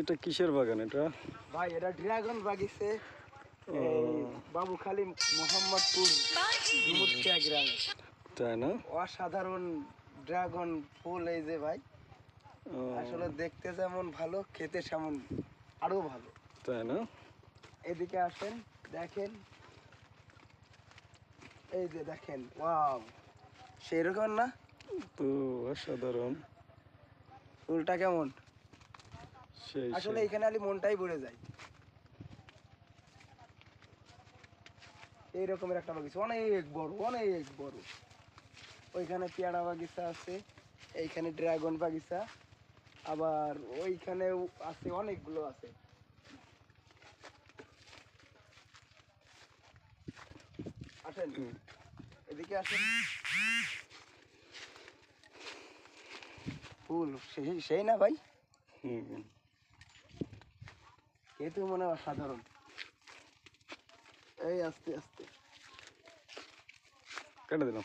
এটা কিসের বাগান এটা? ভাই এটা ড্রাগন বাগিছে। বাবু খালি মোহাম্মদপুর মুরকিয়া গ্রামে। তাই না? অসাধারণ ড্রাগন ফুল এই যে ভাই। আসলে দেখতে যেমন ভালো খেতে তেমন আরও ভালো। তাই না? এদিকে আসেন দেখেন। এই যে দেখেন ওয়াও। সেরকম না? তো অসাধারণ। ফুলটা কেমন? সেই আসলে এখানে আলি মনটাই ভরে যায়। এই রকমের একটা বাগিচা অনেক বড় অনেক বড়। ওইখানে পেয়ারা বাগিচা আছে এইখানে ড্রাগন বাগিচা আবার ওইখানেও আছে অনেকগুলো আছে। আসেন এদিকে আসেন। ফুল সেই না ভাই? হুম। এ তো মনে অসাধারণ। এই আস্তে আস্তে। কেটে দিলাম।